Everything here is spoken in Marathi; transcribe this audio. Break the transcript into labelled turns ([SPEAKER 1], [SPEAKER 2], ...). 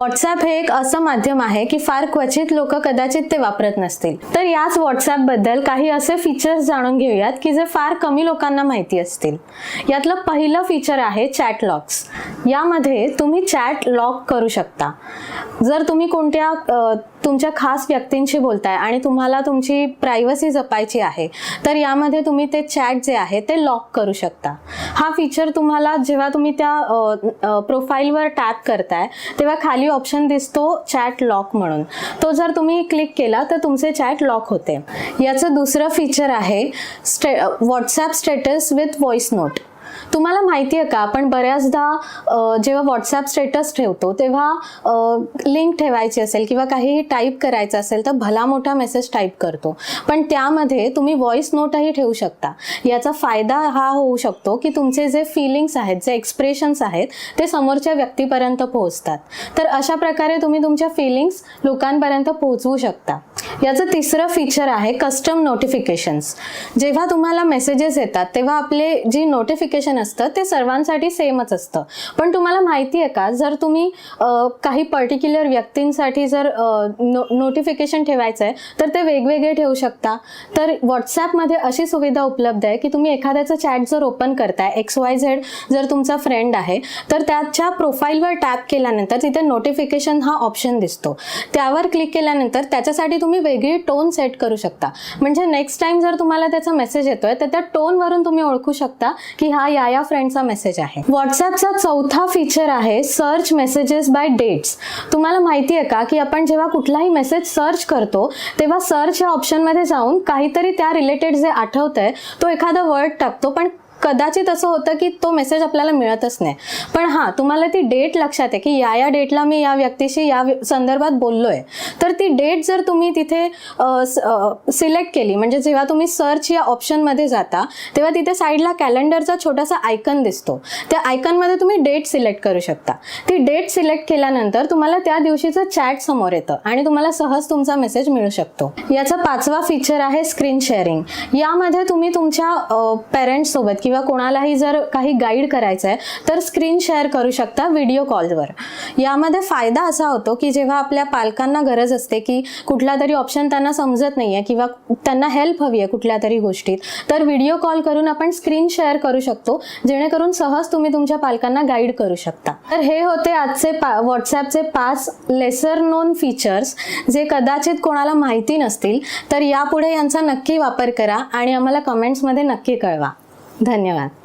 [SPEAKER 1] व्हॉट्सॲप हे एक असं माध्यम आहे की फार क्वचित लोक कदाचित ते वापरत नसतील. तर याच व्हॉट्सॲप बद्दल काही असे फीचर्स जाणून घेऊयात की जे फार कमी लोकांना माहिती असतील. यातलं पहिलं फीचर आहे चॅट लॉक्स यामध्ये तुम्ही चॅट लॉक करू शकता. जर तुम्ही कोणत्या तुमच्या खास व्यक्तींशी बोलताय आणि तुम्हाला तुमची प्रायव्हसी जपायची आहे तर यामध्ये तुम्ही ते चॅट जे आहे ते लॉक करू शकता. हा फीचर तुम्हाला जेव्हा तुम्ही त्या प्रोफाईलवर टॅप करताय तेव्हा खाली ऑप्शन दिसतो चॅट लॉक म्हणून. तो जर तुम्ही क्लिक केला तर तुमचे चॅट लॉक होते. याचं दुसरं फीचर आहे stay WhatsApp status with voice note. तुम्हाला माहिती आहे का? आपण बऱ्याचदा जेव्हा व्हॉट्सॲप स्टेटस ठेवतो तेव्हा लिंक ठेवायची असेल किंवा काहीही टाईप करायचं असेल तर भला मोठा मेसेज टाईप करतो. पण त्यामध्ये तुम्ही व्हॉइस नोटही ठेवू शकता. याचा फायदा हा होऊ शकतो की तुमचे जे फिलिंग्स आहेत जे एक्सप्रेशन्स आहेत ते समोरच्या व्यक्तीपर्यंत पोहोचतात. तर अशा प्रकारे तुम्ही तुमच्या फिलिंग्स लोकांपर्यंत पोहोचवू शकता. याचं तिसरं फीचर आहे कस्टम नोटिफिकेशन्स जेव्हा तुम्हाला मेसेजेस येतात तेव्हा आपले जी नोटिफिकेशन असतं ते सर्वांसाठी सेमच असतं. पण तुम्हाला माहिती आहे का जर तुम्ही काही पर्टिक्युलर व्यक्तींसाठी जर नोटिफिकेशन ठेवायचं आहे तर ते वेगवेगळे ठेवू शकता. तर व्हॉट्सॲपमध्ये अशी सुविधा उपलब्ध आहे की तुम्ही एखाद्याचं चॅट जर ओपन करताय एक्स वाय झेड जर तुमचा फ्रेंड आहे तर त्याच्या प्रोफाईलवर टॅप केल्यानंतर तिथे नोटिफिकेशन हा ऑप्शन दिसतो. त्यावर क्लिक केल्यानंतर त्याच्यासाठी तुम्ही वेगळी टोन सेट करू शकता. म्हणजे नेक्स्ट टाइम जर तुम्हाला त्याचा मेसेज येतोय तर त्या टोनवरून तुम्ही ओळखू शकता की हा या या फ्रेंडचा मेसेज आहे. व्हॉट्सॲपचा चौथा फीचर आहे सर्च मेसेजेस बाय डेट्स तुम्हाला माहिती आहे का की आपण जेव्हा कुठलाही मेसेज सर्च करतो तेव्हा सर्च या ऑप्शनमध्ये जाऊन काहीतरी त्या रिलेटेड जे आठवतंय तो एखादा वर्ड टाकतो पण कदाचित असं होतं की तो मेसेज आपल्याला मिळतच नाही. पण हां तुम्हाला ती डेट लक्षात आहे की या या डेटला मी या व्यक्तीशी या संदर्भात बोललो आहे तर ती डेट जर तुम्ही तिथे सिलेक्ट केली म्हणजे जेव्हा तुम्ही सर्च या ऑप्शनमध्ये जाता तेव्हा तिथे साईडला कॅलेंडरचा छोटासा आयकन दिसतो. त्या आयकनमध्ये तुम्ही डेट सिलेक्ट करू शकता. ती डेट सिलेक्ट केल्यानंतर तुम्हाला त्या दिवशीचं चॅट समोर येतं आणि तुम्हाला सहज तुमचा मेसेज मिळू शकतो. याचा पाचवा फीचर आहे स्क्रीन शेअरिंग यामध्ये तुम्ही तुमच्या पेरेंट्स सोबत किंवा कोणालाही जर काही गाईड करायचं आहे तर स्क्रीन शेअर करू शकता व्हिडिओ कॉलवर यामध्ये फायदा असा होतो की जेव्हा आपल्या पालकांना गरज असते की कुठला तरी ऑप्शन त्यांना समजत नाही आहे किंवा त्यांना हेल्प हवी आहे कुठल्या तरी गोष्टीत तर व्हिडिओ कॉल करून आपण स्क्रीन शेअर करू शकतो जेणेकरून सहज तुम्ही तुमच्या पालकांना गाईड करू शकता. तर हे होते आजचे पा व्हॉट्सॲपचे पाच लेसर नोन फीचर्स जे कदाचित कोणाला माहिती नसतील तर यापुढे यांचा नक्की वापर करा आणि आम्हाला कमेंट्समध्ये नक्की कळवा. धन्यवाद.